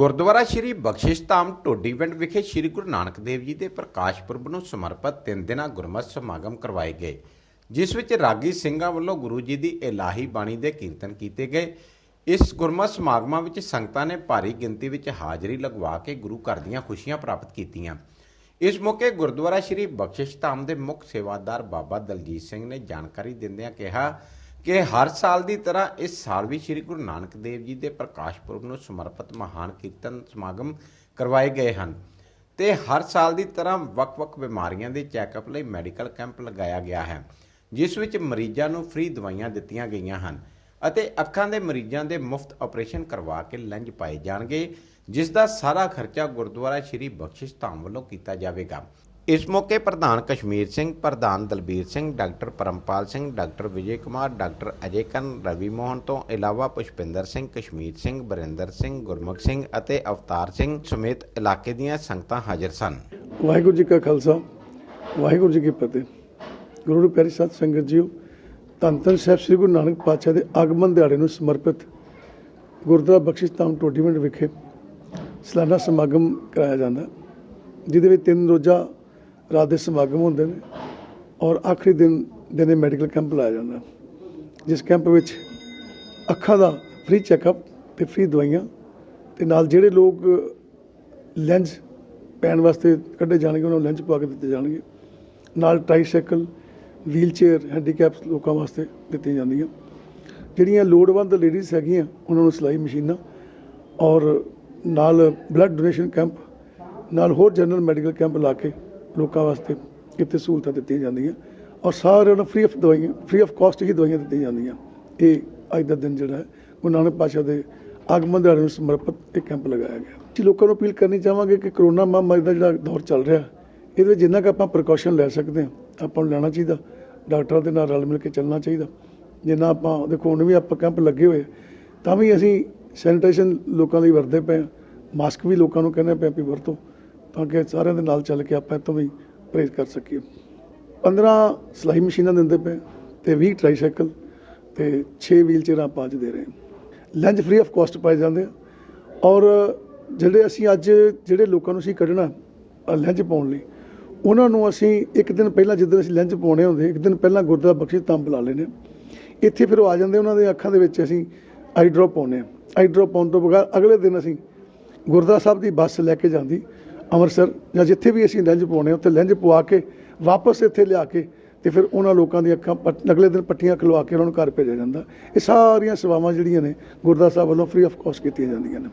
ਗੁਰਦੁਆਰਾ ਸ਼੍ਰੀ ਬਖਸ਼ਿਸ਼ ਧਾਮ ਢੋਡੀਵਿੰਡ ਵਿਖੇ ਸ਼੍ਰੀ ਗੁਰੂ ਨਾਨਕ ਦੇਵ ਜੀ ਦੇ ਪ੍ਰਕਾਸ਼ ਪੁਰਬ ਨੂੰ ਸਮਰਪਿਤ ਤਿੰਨ ਦਿਨਾਂ ਗੁਰਮਤਿ ਸਮਾਗਮ ਕਰਵਾਏ ਗਏ, ਜਿਸ ਵਿੱਚ ਰਾਗੀ ਸਿੰਘਾਂ ਵੱਲੋਂ ਗੁਰੂ ਜੀ ਦੀ ਇਲਾਹੀ ਬਾਣੀ ਦੇ ਕੀਰਤਨ ਕੀਤੇ ਗਏ। ਇਸ ਗੁਰਮਤਿ ਸਮਾਗਮਾਂ ਵਿੱਚ ਸੰਗਤਾਂ ਨੇ ਭਾਰੀ ਗਿਣਤੀ ਵਿੱਚ ਹਾਜ਼ਰੀ ਲਗਵਾ ਕੇ ਗੁਰੂ ਘਰ ਦੀਆਂ ਖੁਸ਼ੀਆਂ ਪ੍ਰਾਪਤ ਕੀਤੀਆਂ। ਇਸ ਮੌਕੇ ਗੁਰਦੁਆਰਾ ਸ਼੍ਰੀ ਬਖਸ਼ਿਸ਼ ਧਾਮ ਦੇ ਮੁੱਖ ਸੇਵਾਦਾਰ ਬਾਬਾ ਦਲਜੀਤ ਸਿੰਘ ਨੇ ਜਾਣਕਾਰੀ ਦਿੰਦਿਆਂ ਕਿਹਾ ਕਿ ਹਰ ਸਾਲ ਦੀ ਤਰ੍ਹਾਂ ਇਸ ਸਾਲ ਵੀ ਸ੍ਰੀ ਗੁਰੂ ਨਾਨਕ ਦੇਵ ਜੀ ਦੇ ਪ੍ਰਕਾਸ਼ ਪੁਰਬ ਨੂੰ ਸਮਰਪਿਤ ਮਹਾਨ ਕੀਰਤਨ ਸਮਾਗਮ ਕਰਵਾਏ ਗਏ ਹਨ ਤੇ ਹਰ ਸਾਲ ਦੀ ਤਰ੍ਹਾਂ ਵੱਖ-ਵੱਖ ਬਿਮਾਰੀਆਂ ਦੇ ਚੈੱਕਅਪ ਲਈ ਮੈਡੀਕਲ ਕੈਂਪ ਲਗਾਇਆ ਗਿਆ ਹੈ, ਜਿਸ ਵਿੱਚ ਮਰੀਜ਼ਾਂ ਨੂੰ ਫ੍ਰੀ ਦਵਾਈਆਂ ਦਿੱਤੀਆਂ ਗਈਆਂ ਹਨ ਅਤੇ ਅੱਖਾਂ ਦੇ ਮਰੀਜ਼ਾਂ ਦੇ ਮੁਫਤ ਆਪਰੇਸ਼ਨ ਕਰਵਾ ਕੇ ਲੈਂਜ ਪਾਏ ਜਾਣਗੇ, ਜਿਸ ਦਾ ਸਾਰਾ ਖਰਚਾ ਗੁਰਦੁਆਰਾ ਸ਼੍ਰੀ ਬਖਸ਼ਿਸ਼ ਧਾਮ ਵੱਲੋਂ ਕੀਤਾ ਜਾਵੇਗਾ। ਇਸ ਮੌਕੇ ਪ੍ਰਧਾਨ ਕਸ਼ਮੀਰ ਸਿੰਘ, ਪ੍ਰਧਾਨ Dalbir Singh, doctor Parampal Singh, doctor Vijay Kumar, doctor Ajay Karan Ravi Mohan ਤੋਂ ਇਲਾਵਾ ਪੁਸ਼ਪਿੰਦਰ ਸਿੰਘ, ਕਸ਼ਮੀਰ ਸਿੰਘ, ਬਰਿੰਦਰ ਸਿੰਘ, ਗੁਰਮੁਖ ਸਿੰਘ ਅਤੇ ਅਵਤਾਰ ਸਿੰਘ ਸਮੇਤ ਇਲਾਕੇ ਦੀਆਂ ਸੰਗਤਾਂ ਹਾਜ਼ਰ ਸਨ। ਵਾਹਿਗੁਰੂ ਜੀ ਕਾ ਖਾਲਸਾ, ਵਾਹਿਗੁਰੂ ਜੀ ਕੀ ਫਤਿਹ। ਗੁਰੂ ਪਿਆਰੀ ਸਾਧ ਸੰਗਤ ਜੀਓ, ਧੰਨ ਧੰਨ ਸਾਹਿਬ ਸ੍ਰੀ ਗੁਰੂ ਨਾਨਕ ਪਾਤਸ਼ਾਹ ਦੇ ਆਗਮਨ ਦਿਹਾੜੇ ਨੂੰ ਸਮਰਪਿਤ ਗੁਰਦੁਆਰਾ ਬਖਸ਼ਿਸ਼ ਧਾਮ ਟੋਡੀਮੰਡ ਵਿਖੇ ਸਲਾਨਾ ਸਮਾਗਮ ਕਰਾਇਆ ਜਾਂਦਾ, ਜਿਹਦੇ ਵਿੱਚ ਤਿੰਨ ਰੋਜ਼ਾ ਰਾਤ ਦੇ ਸਮਾਗਮ ਹੁੰਦੇ ਨੇ ਔਰ ਆਖਰੀ ਦਿਨ ਦਿਨੇ ਮੈਡੀਕਲ ਕੈਂਪ ਲਾਇਆ ਜਾਂਦਾ। ਜਿਸ ਕੈਂਪ ਵਿੱਚ ਅੱਖਾਂ ਦਾ ਫ੍ਰੀ ਚੈੱਕਅਪ ਤੇ ਫ੍ਰੀ ਦਵਾਈਆਂ ਤੇ ਨਾਲ ਜਿਹੜੇ ਲੋਕ ਲੈਂਸ ਪੈਣ ਵਾਸਤੇ ਕੱਢੇ ਜਾਣਗੇ, ਉਹਨਾਂ ਨੂੰ ਲੈਂਸ ਪਾ ਕੇ ਦਿੱਤੇ ਜਾਣਗੇ। ਨਾਲ ਟ੍ਰਾਈਸਾਈਕਲ ਵੀਲਚੇਅਰ ਹੈਂਡੀਕੈਪਸ ਲੋਕਾਂ ਵਾਸਤੇ ਦਿੱਤੀਆਂ ਜਾਂਦੀਆਂ। ਜਿਹੜੀਆਂ ਲੋੜਵੰਦ ਲੇਡੀਜ਼ ਹੈਗੀਆਂ, ਉਹਨਾਂ ਨੂੰ ਸਿਲਾਈ ਮਸ਼ੀਨਾਂ ਔਰ ਨਾਲ ਬਲੱਡ ਡੋਨੇਸ਼ਨ ਕੈਂਪ ਨਾਲ ਹੋਰ ਜਨਰਲ ਮੈਡੀਕਲ ਕੈਂਪ ਲਾ ਕੇ ਲੋਕਾਂ ਵਾਸਤੇ ਇੱਥੇ ਸਹੂਲਤਾਂ ਦਿੱਤੀਆਂ ਜਾਂਦੀਆਂ ਔਰ ਸਾਰਿਆਂ ਨੂੰ ਫ੍ਰੀ ਆਫ ਦਵਾਈਆਂ ਫ੍ਰੀ ਆਫ ਕਾਸਟ ਹੀ ਦਵਾਈਆਂ ਦਿੱਤੀਆਂ ਜਾਂਦੀਆਂ। ਇਹ ਅੱਜ ਦਾ ਦਿਨ ਜਿਹੜਾ ਹੈ, ਗੁਰੂ ਨਾਨਕ ਪਾਤਸ਼ਾਹ ਦੇ ਆਗਮਨ ਦਿਹਾੜੇ ਨੂੰ ਸਮਰਪਿਤ ਇਹ ਕੈਂਪ ਲਗਾਇਆ ਗਿਆ। ਅਸੀਂ ਲੋਕਾਂ ਨੂੰ ਅਪੀਲ ਕਰਨੀ ਚਾਹਾਂਗੇ ਕਿ ਕਰੋਨਾ ਮਹਾਮਾਰੀ ਦਾ ਜਿਹੜਾ ਦੌਰ ਚੱਲ ਰਿਹਾ, ਇਹਦੇ ਵਿੱਚ ਜਿੰਨਾ ਕੁ ਆਪਾਂ ਪ੍ਰੀਕਾਸ਼ਨ ਲੈ ਸਕਦੇ ਹਾਂ, ਆਪਾਂ ਨੂੰ ਲੈਣਾ ਚਾਹੀਦਾ, ਡਾਕਟਰਾਂ ਦੇ ਨਾਲ ਰਲ ਮਿਲ ਕੇ ਚੱਲਣਾ ਚਾਹੀਦਾ। ਜਿੰਨਾ ਆਪਾਂ, ਦੇਖੋ, ਹੁਣ ਵੀ ਆਪਾਂ ਕੈਂਪ ਲੱਗੇ ਹੋਏ ਤਾਂ ਵੀ ਅਸੀਂ ਸੈਨੀਟਾਈਜ਼ੇਸ਼ਨ ਲੋਕਾਂ ਲਈ ਵਰਦੇ ਪਏ ਹਾਂ, ਮਾਸਕ ਵੀ ਲੋਕਾਂ ਨੂੰ ਕਹਿੰਦੇ ਪਏ ਵੀ ਵਰਤੋ। ਤਾਂ ਕਿ ਸਾਰਿਆਂ ਦੇ ਨਾਲ ਚੱਲ ਕੇ ਆਪਾਂ ਇਹ ਵੀ ਪਰਹੇਜ਼ ਕਰ ਸਕੀਏ। 15 ਸਿਲਾਈ ਮਸ਼ੀਨਾਂ ਦਿੰਦੇ ਪਏ, ਤੇ 20 ਟ੍ਰਾਈਸਾਈਕਲ ਤੇ 6 ਵੀਲ ਚੇਅਰਾਂ ਆਪਾਂ ਅੱਜ ਦੇ ਰਹੇ ਹਾਂ। ਲੰਚ ਫ੍ਰੀ ਆਫ ਕਾਸਟ ਪਾਏ ਜਾਂਦੇ ਆ। ਔਰ ਜਿਹੜੇ ਅਸੀਂ ਅੱਜ ਜਿਹੜੇ ਲੋਕਾਂ ਨੂੰ ਅਸੀਂ ਕੱਢਣਾ ਲੰਚ ਪਾਉਣ ਲਈ, ਉਹਨਾਂ ਨੂੰ ਅਸੀਂ ਇੱਕ ਦਿਨ ਪਹਿਲਾਂ ਜਿੱਦਣ ਅਸੀਂ ਲੰਚ ਪਾਉਣੇ ਹੁੰਦੇ, ਇੱਕ ਦਿਨ ਪਹਿਲਾਂ ਗੁਰਦੁਆਰਾ ਬਖਸ਼ਿਸ਼ ਧਾਮ ਬੁਲਾ ਲੈਨੇ ਇੱਥੇ ਫਿਰ ਉਹ ਆ ਜਾਂਦੇ, ਉਹਨਾਂ ਦੇ ਅੱਖਾਂ ਦੇ ਵਿੱਚ ਅਸੀਂ ਆਈ ਡ੍ਰੌਪ ਪਾਉਂਦੇ ਆ ਆਈ ਡ੍ਰੌਪ ਪਾਉਣ ਤੋਂ ਬਗੈਰ ਅਗਲੇ ਦਿਨ ਅਸੀਂ ਗੁਰਦੁਆਰਾ ਸਾਹਿਬ ਦੀ ਬੱਸ ਲੈ ਕੇ ਜਾਂਦੀ ਅੰਮ੍ਰਿਤਸਰ ਜਾਂ ਜਿੱਥੇ ਵੀ ਅਸੀਂ ਲੈਂਜ ਪਾਉਣੇ ਉੱਥੇ ਲੈਂਜ ਪਵਾ ਕੇ ਵਾਪਸ ਇੱਥੇ ਲਿਆ ਕੇ ਤੇ ਫਿਰ ਉਹਨਾਂ ਲੋਕਾਂ ਦੀਆਂ ਅੱਖਾਂ ਪੱਟ- ਅਗਲੇ ਦਿਨ ਪੱਟੀਆਂ ਖਲਵਾ ਕੇ ਉਹਨਾਂ ਨੂੰ ਘਰ ਭੇਜਿਆ ਜਾਂਦਾ। ਇਹ ਸਾਰੀਆਂ ਸੇਵਾਵਾਂ ਜਿਹੜੀਆਂ ਨੇ ਗੁਰਦੁਆਰਾ ਸਾਹਿਬ ਵੱਲੋਂ ਫ੍ਰੀ ਆਫ ਕਾਸਟ ਕੀਤੀਆਂ ਜਾਂਦੀਆਂ ਨੇ।